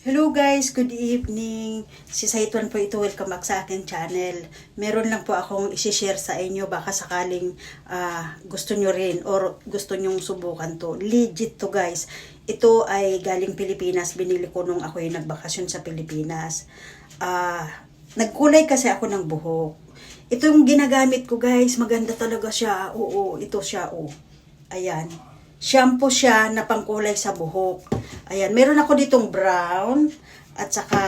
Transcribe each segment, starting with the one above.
Hello guys, good evening. Si Saituan po ito, welcome back sa aking channel. Meron lang po akong isi-share sa inyo baka sakaling ah, gusto nyo rin or gusto nyong subukan to. Legit to guys. Ito ay galing Pilipinas, binili ko nung ako yung nagbakasyon sa Pilipinas. Ah, nagkulay kasi ako ng buhok. Ito yung ginagamit ko guys, maganda talaga siya. Oo, ito siya, oh. Ayan. Shampoo siya na pangkulay sa buhok. Ayan, meron ako ditong brown at saka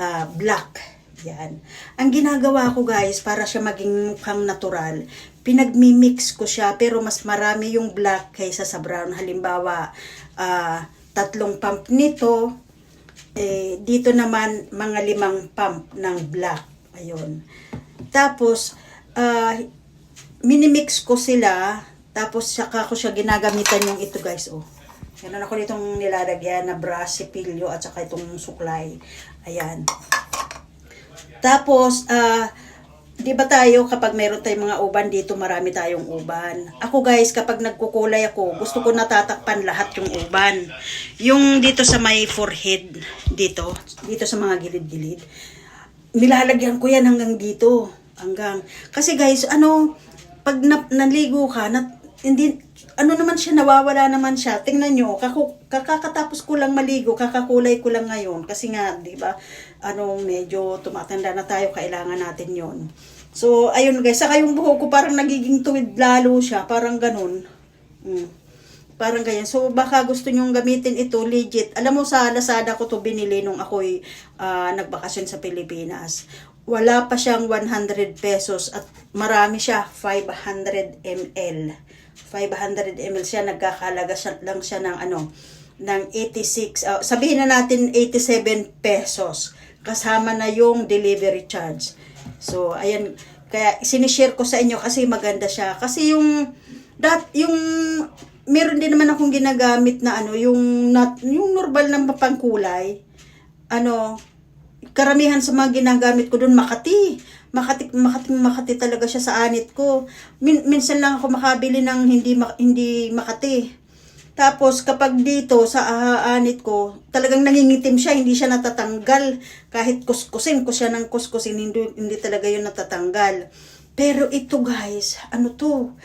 ah, black. Yan. Ang ginagawa ko guys, para siya maging mukhang natural, pinagmi-mix ko siya pero mas marami yung black kaysa sa brown. Halimbawa, ah, tatlong pump nito, eh, dito naman mga limang pump ng black. Ayun. Tapos, ah, minimix ko sila, tapos saka ko siya ginagamitan yung ito guys, oh. Meron ako ditong nilalagyan na brush, sipilyo, at saka itong suklay. Ayan. Tapos, ah, di ba tayo kapag meron tayong mga uban dito, marami tayong uban. Ako guys, kapag nagkukulay ako, gusto ko natatakpan lahat yung uban. Yung dito sa may forehead, dito, dito sa mga gilid-gilid, nilalagyan ko yan hanggang dito. Hanggang, kasi guys, ano, pag na, naligo ka, na, hindi, ano naman siya, nawawala naman siya. Tingnan nyo, kaku, kakakatapos ko lang maligo, kakakulay ko lang ngayon. Kasi nga, di ba, ano, medyo tumatanda na tayo, kailangan natin yon So, ayun guys, saka yung buhok ko parang nagiging tuwid lalo siya, parang ganun. Mm. Parang ganyan. So, baka gusto nyong gamitin ito, legit. Alam mo, sa Lazada ko to binili nung ako'y ah, nagbakasyon sa Pilipinas. Wala pa siyang 100 pesos at marami siya, 500 ml. 500 ml siya, nagkakalaga siya, lang siya ng ano, ng 86, ah, sabihin na natin 87 pesos. Kasama na yung delivery charge. So, ayan, kaya sinishare ko sa inyo kasi maganda siya. Kasi yung, dat, yung, meron din naman akong ginagamit na ano, yung, not, yung normal na pangkulay, ano, karamihan sa mga ginagamit ko doon Makati. Makati, Makati, Makati talaga siya sa anit ko. Min, minsan lang ako makabili ng hindi, hindi Makati. Tapos kapag dito sa ah, anit ko, talagang nangingitim siya, hindi siya natatanggal. Kahit kuskusin ko siya ng kuskusin, hindi, hindi talaga yun natatanggal. Pero ito guys, ano to?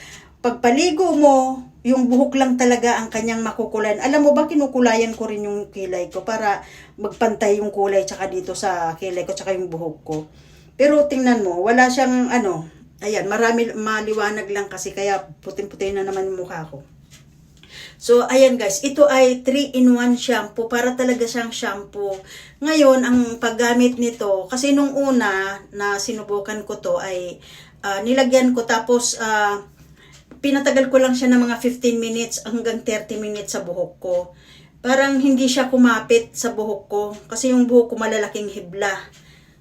Pagpaligo mo, yung buhok lang talaga ang kanyang makukulan. Alam mo ba, kinukulayan ko rin yung kilay ko para magpantay yung kulay tsaka dito sa kilay ko tsaka yung buhok ko. Pero tingnan mo, wala siyang ano, ayan, marami, maliwanag lang kasi kaya puting-puti na naman yung mukha ko. So, ayan guys, ito ay 3-in-1 shampoo para talaga siyang shampoo. Ngayon, ang paggamit nito, kasi nung una na sinubukan ko to ay ah, nilagyan ko tapos ah, pinatagal ko lang siya ng mga 15 minutes hanggang 30 minutes sa buhok ko. Parang hindi siya kumapit sa buhok ko kasi yung buhok ko malalaking hibla.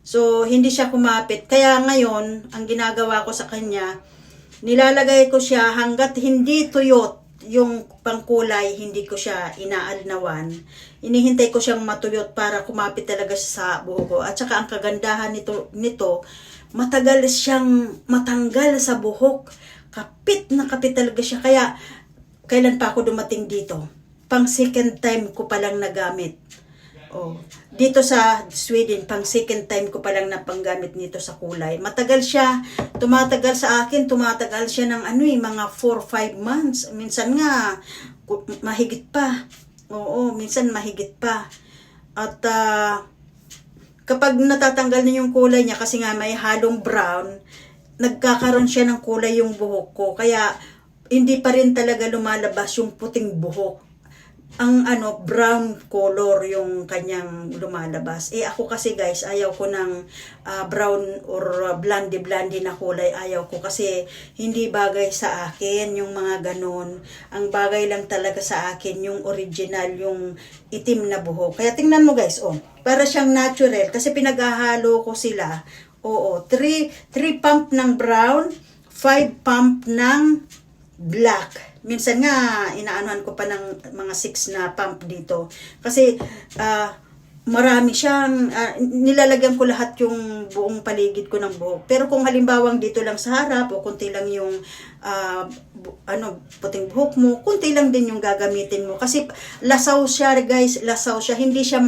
So, hindi siya kumapit. Kaya ngayon, ang ginagawa ko sa kanya, nilalagay ko siya hanggat hindi tuyot yung pangkulay, hindi ko siya inaalnawan. Inihintay ko siyang matuyot para kumapit talaga siya sa buhok ko. At saka ang kagandahan nito, nito matagal siyang matanggal sa buhok. Kapit na kapit talaga siya. Kaya, kailan pa ako dumating dito? Pang second time ko palang nagamit. Oh. Dito sa Sweden, pang second time ko palang napanggamit nito sa kulay. Matagal siya, tumatagal sa akin, tumatagal siya ng ano eh, mga 4-5 months. Minsan nga, mahigit pa. Oo, minsan mahigit pa. At ah, kapag natatanggal na yung kulay niya, kasi nga may halong brown, nagkakaroon siya ng kulay yung buhok ko. Kaya, hindi pa rin talaga lumalabas yung puting buhok ang ano brown color yung kanyang lumalabas. Eh ako kasi guys, ayaw ko ng ah, brown or blondie blondie na kulay. Ayaw ko kasi hindi bagay sa akin yung mga ganon. Ang bagay lang talaga sa akin yung original, yung itim na buhok. Kaya tingnan mo guys, oh, para siyang natural kasi pinaghahalo ko sila. Oo, 3 3 pump ng brown, 5 pump ng black. Minsan nga, inaanuhan ko pa ng mga 6 na pump dito. Kasi, ah, marami siyang, ah, nilalagyan ko lahat yung buong paligid ko ng buhok. Pero kung halimbawang dito lang sa harap, o kunti lang yung, ah, bu- ano, puting buhok mo, kunti lang din yung gagamitin mo. Kasi, lasaw siya, guys, lasaw siya. Hindi siya